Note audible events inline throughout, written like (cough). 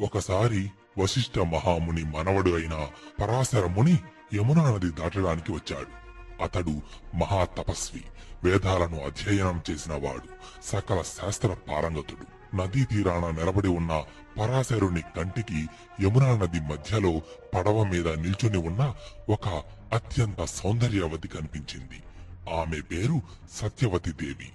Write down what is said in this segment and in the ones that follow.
ఒకసారి వశిష్ఠ మహాముని మనవడు అయిన పరాశర ముని యమునా నది దాటడానికి వచ్చాడు. అతడు మహా తపస్వి వేదాలను అధ్యయనం చేసిన వాడు సకల శాస్త్ర పారంగతుడు. నదీ తీరాన నిలబడి ఉన్న పరాశరుని కంటికి యమునా నది మధ్యలో పడవ మీద నిల్చుని ఉన్న ఒక అత్యంత సౌందర్యవతి కనిపించింది. ఆమె పేరు సత్యవతి దేవి.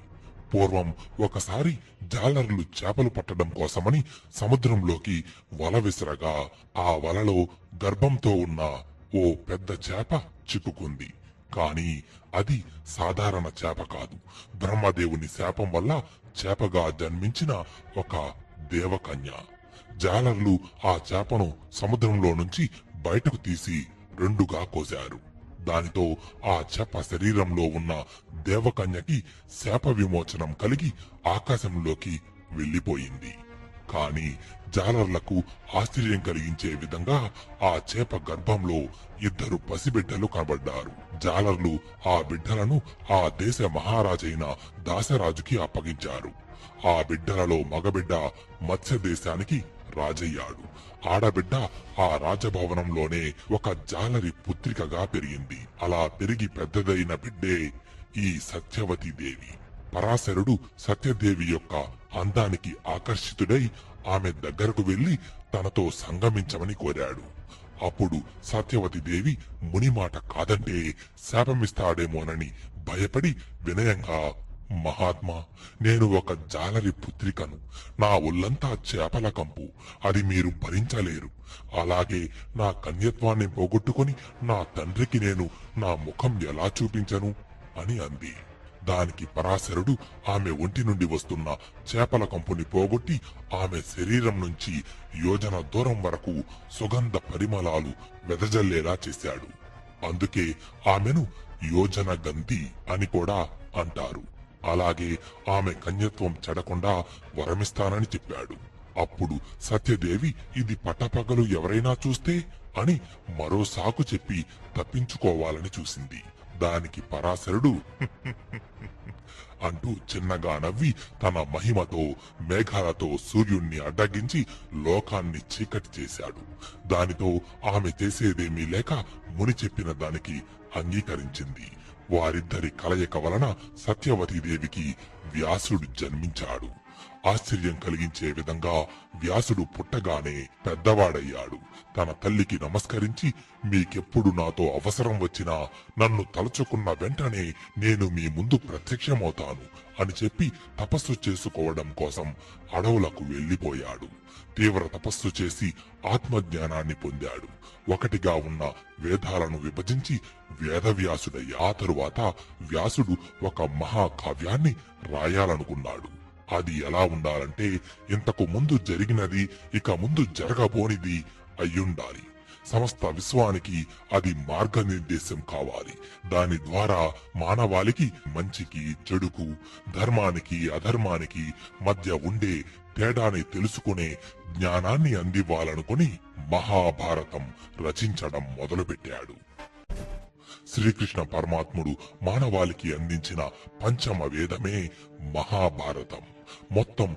పూర్వం ఒకసారి జాలర్లు చేపలు పట్టడం కోసమని సముద్రంలోకి వల విసరగా ఆ వలలో గర్భంతో ఉన్న ఓ పెద్ద చేప చిక్కుకుంది. కాని అది సాధారణ చేప కాదు. బ్రహ్మదేవుని శాపం వల్ల చేపగా జన్మించిన ఒక దేవకన్య. జాలర్లు ఆ చేపను సముద్రంలో నుంచి బయటకు తీసి రెండుగా కోశారు. దానితో ఆ చేప శరీరంలో ఉన్న దేవకన్యకి శాప విమోచనం కలిగి ఆకాశంలోకి వెళ్ళిపోయింది కాని జాలర్లకు ఆశ్చర్యం కలిగించే విధంగా ఆ చేప గర్భంలో ఇద్దరు పసిబిడ్డలు కనబడ్డారు. జాలర్లు ఆ బిడ్డలను ఆ దేశ మహారాజైన దాసరాజుకి అప్పగించారు. ఆ బిడ్డలలో మగబిడ్డ మత్స్య దేశానికి రాజయ్యాడు. ఆడబిడ్డ ఆ రాజభవనంలోనే ఒక జాలరి పుత్రికగా పెరిగింది. అలా పెరిగి పెద్దదైన బిడ్డే ఈ సత్యవతి దేవి. పరాశరుడు సత్యదేవి యొక్క అందానికి ఆకర్షితుడై ఆమె దగ్గరకు వెళ్ళి తనతో సంగమించమని కోరాడు. అప్పుడు సత్యవతి దేవి ముని మాట కాదంటే శాపమిస్తాడేమోనని భయపడి వినయంగా మహాత్మా నేను ఒక జాలరి పుత్రికను. నా ఒళ్ళంతా చేపల కంపు. అది మీరు భరించలేరు. అలాగే నా కన్యత్వాన్ని పోగొట్టుకొని నా తండ్రికి నేను నా ముఖం ఎలా చూపించను? అని అంది. దానికి పరాశరుడు ఆమె ఒంటి నుండి వస్తున్న చేపల కంపుని పోగొట్టి ఆమె శరీరం నుంచి యోజన దూరం వరకు సుగంధ పరిమళాలు వెదజల్లేలా చేశాడు. అందుకే ఆమెను యోజన గంధి అని కూడా అంటారు. అలాగే ఆమె కన్యత్వం చెడకుండా వరమిస్తానని చెప్పాడు. అప్పుడు సత్యదేవి ఇది పట్టపగలు ఎవరైనా చూస్తే? అని మరో సాకు చెప్పి తప్పించుకోవాలని చూసింది. దానికి పరాశరుడు (laughs) అంటూ చిన్నగా నవ్వి తన మహిమతో మేఘాలతో సూర్యుణ్ణి అడ్డగించి లోకాన్ని చీకటి చేశాడు. దానితో ఆమె చేసేదేమీ లేక ముని చెప్పిన దానికి అంగీకరించింది. వారిద్దరి కలయిక వలన సత్యవతీదేవికి వ్యాసుడు జన్మించాడు. ఆశ్చర్యం కలిగించే విధంగా వ్యాసుడు పుట్టగానే పెద్దవాడయ్యాడు. తన తల్లికి నమస్కరించి మీకెప్పుడు నాతో అవసరం వచ్చినా నన్ను తలుచుకున్న వెంటనే నేను మీ ముందు ప్రత్యక్షమవుతాను అని చెప్పి తపస్సు చేసుకోవడం కోసం అడవులకు వెళ్ళిపోయాడు తీవ్ర తపస్సు చేసి ఆత్మజ్ఞానాన్ని పొందాడు. ఒకటిగా ఉన్న వేదాలను విభజించి వేదవ్యాసుడయ్య ఆ తరువాత వ్యాసుడు ఒక మహాకావ్యాన్ని రాయాలనుకున్నాడు. అది ఎలా ఉండాలంటే ఇంతకు ముందు జరిగినది ఇక ముందు జరగబోనిది అయ్యుండాలి. సమస్త విశ్వానికి అది మార్గనిర్దేశం కావాలి. దాని ద్వారా మానవాళికి మంచికి చెడుకు ధర్మానికి అధర్మానికి మధ్య ఉండే తేడాని తెలుసుకునే జ్ఞానాన్ని అందివ్వాలనుకుని మహాభారతం రచించడం మొదలుపెట్టాడు. శ్రీకృష్ణ పరమాత్ముడు మానవాళికి అందించిన పంచమ వేదమే మహాభారతం. మొత్తం